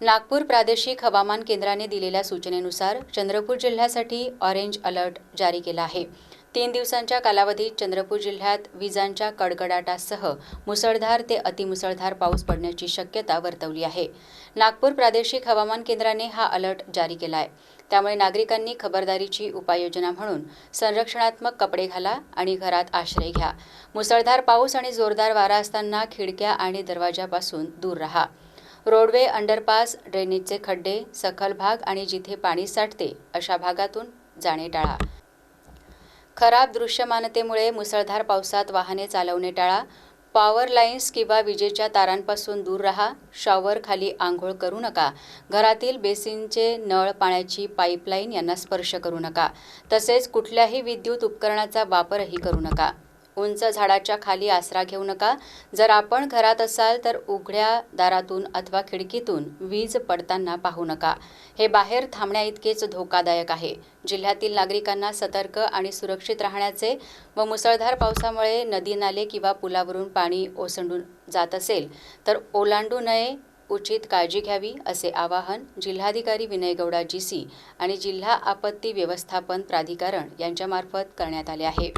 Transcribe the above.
नागपूर प्रादेशिक हवामान केंद्राने दिलेल्या सूचनेनुसार चंद्रपूर जिल्ह्यासाठी ऑरेंज अलर्ट जारी केला आहे. तीन दिवसांच्या कालावधीत चंद्रपूर जिल्ह्यात विजांच्या कडकडाटासह मुसळधार ते अतिमुसळधार पाऊस पडण्याची शक्यता वर्तवली आहे. नागपूर प्रादेशिक हवामान केंद्राने हा अलर्ट जारी केला आहे त्यामुळे नागरिकांनी खबरदारीची उपाययोजना म्हणून संरक्षणात्मक कपडे घाला आणि घरात आश्रय घ्या. मुसळधार पाऊस आणि जोरदार वारा असताना खिडक्या आणि दरवाजापासून दूर राहा. रोडवे अंडरपास ड्रेनेजचे खड्डे सखल भाग आणि जिथे पाणी साठते अशा भागातून जाणे टाळा. खराब दृश्यमानतेमुळे मुसळधार पावसात वाहने चालवणे टाळा. पॉवर लाईन्स किंवा विजेच्या तारांपासून दूर राहा. शॉवर खाली आंघोळ करू नका. घरातील बेसिनचे नळ पाण्याची पाईपलाईन यांना स्पर्श करू नका. तसेच कुठल्याही विद्युत उपकरणाचा वापरही करू नका. उंच झाडाच्या खाली आसरा घेऊ नका. जर आपण घरात असाल तर उघड्या दारातून अथवा खिडकीतून वीज पडताना पाहू नका. हे बाहेर थांबण्याइतकेच धोकादायक आहे. जिल्ह्यातील नागरिकांना सतर्क आणि सुरक्षित राहण्याचे व मुसळधार पावसामुळे नदी नाले किंवा पुलावरून पाणी ओसंडून जात असेल तर ओलांडू नये. उचित काळजी घ्यावी असे आवाहन जिल्हाधिकारी विनय गौडा जी सी आणि जिल्हा आपत्ती व्यवस्थापन प्राधिकरण यांच्यामार्फत करण्यात आले आहे.